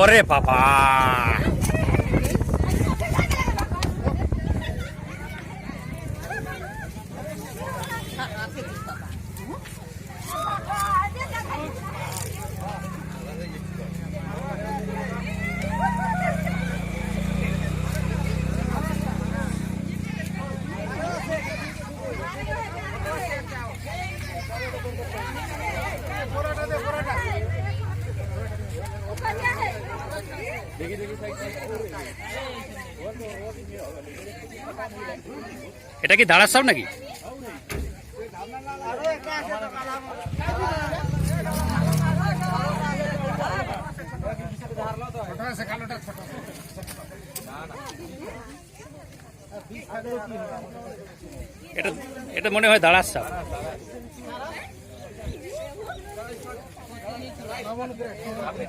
আরে বাবা এটা কি দাঁড়ার নাকি? এটা এটা মনে হয় দাঁড়ার সাপ আপনি